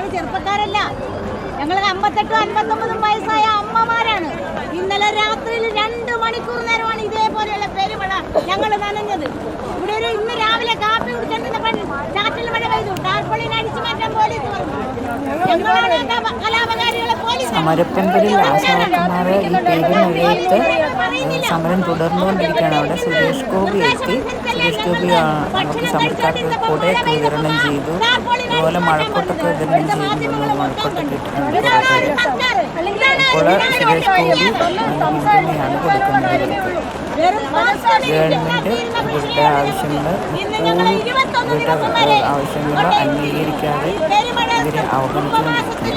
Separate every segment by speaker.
Speaker 1: ഞങ്ങൾ ചെറുപ്പക്കാരല്ല. ഞങ്ങൾ അമ്പത്തെട്ടും അൻപത്തൊമ്പതും വയസ്സായ അമ്മമാരാണ്. ഇന്നലെ രാത്രിയിൽ രണ്ട് മണിക്കൂർ നേരമാണ് ഇതേപോലെയുള്ള പെരുമഴ ഞങ്ങൾ നനഞ്ഞത്. ഇവിടെ ഒരു ഇന്ന് രാവിലെ കാപ്പി ചാറ്റിൽ മഴ പെയ്തു. ടാർപ്പൊളിനെ അടിച്ചു മാറ്റാൻ പോലീസ്
Speaker 2: സമരപ്പന്തലിൽ ആശാവർക്കന്മാർ ഈ പേരിനെഴുത്ത് സമരം തുടർന്നുകൊണ്ടിരിക്കുകയാണ്. അവിടെ സുരേഷ് ഗോപി എത്തി. സുരേഷ് ഗോപി നമുക്ക് സമരക്കാർക്ക് കൊടയൊക്കെ വിതരണം ചെയ്തു. അതുപോലെ മഴക്കൊട്ടൊക്കെ വിതരണം ചെയ്തു മഴക്കൊട്ടൊക്കെ ഇട്ടിട്ടുണ്ട് ഇപ്പോൾ സുരേഷ് ഗോപി പിന്തുണയാണ് കൊടുക്കുന്നത്. ഗവൺമെന്റ് ഇവരുടെ ആവശ്യങ്ങൾ ഇവരുടെ ആവശ്യങ്ങൾ അംഗീകരിക്കാതെ ഇവരെ അവഗണിച്ചുകൊണ്ടിരിക്കുന്നു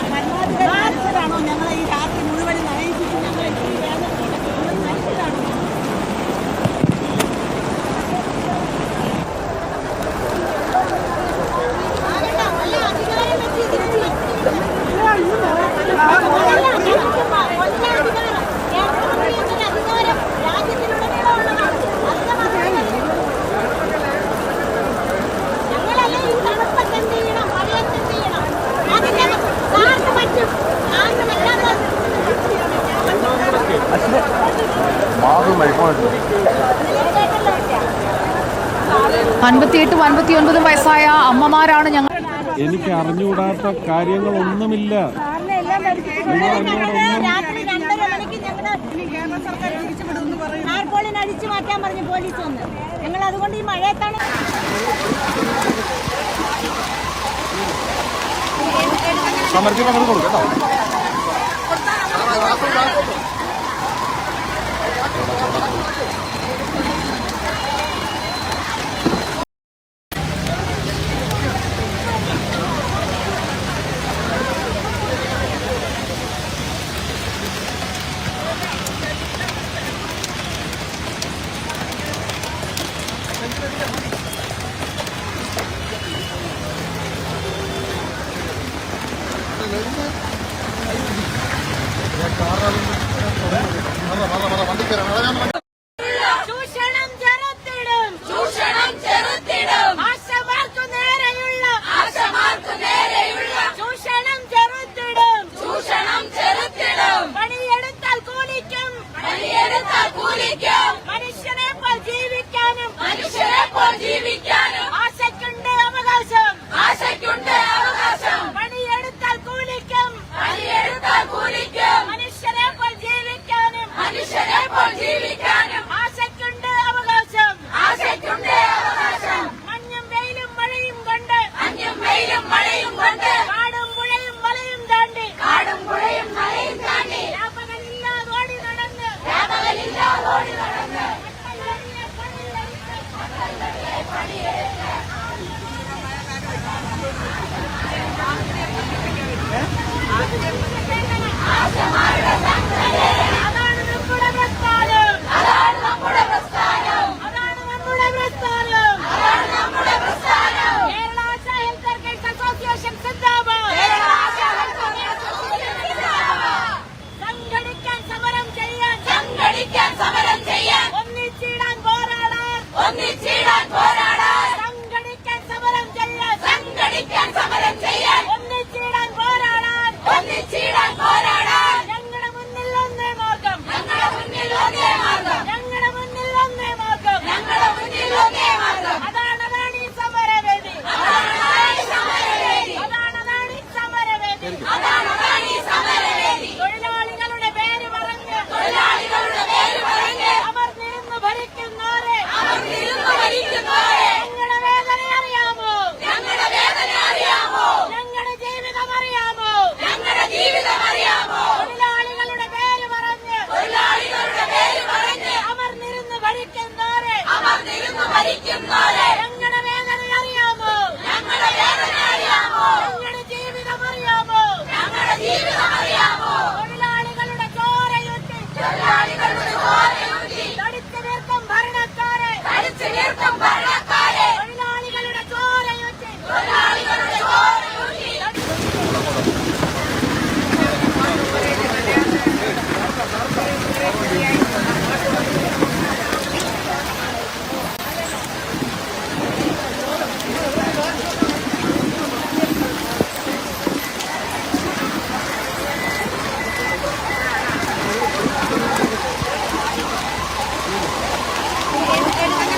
Speaker 3: അൻപത്തിയെട്ടും അൻപത്തി ഒൻപതും വയസ്സായ അമ്മമാരാണ് ഞങ്ങൾ.
Speaker 4: എനിക്ക് അറിഞ്ഞുകൂടാത്ത കാര്യങ്ങളൊന്നുമില്ല.
Speaker 1: അടിച്ചു മാറ്റാൻ പറഞ്ഞു പോലീസ് വന്ന്. ഞങ്ങൾ അതുകൊണ്ട് ഈ മഴയത്താണ്
Speaker 4: സമരത്തിൽ പങ്കെടുക്കും
Speaker 1: മനുഷ്യനെ പോൽ ജീവിക്കാനും. മനുഷ്യനെ പോൽ ജീവിക്കാനും ஆசமா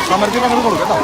Speaker 1: സമരത്തിൽ പങ്കെടുക്കുള്ളൂ കേട്ടോ.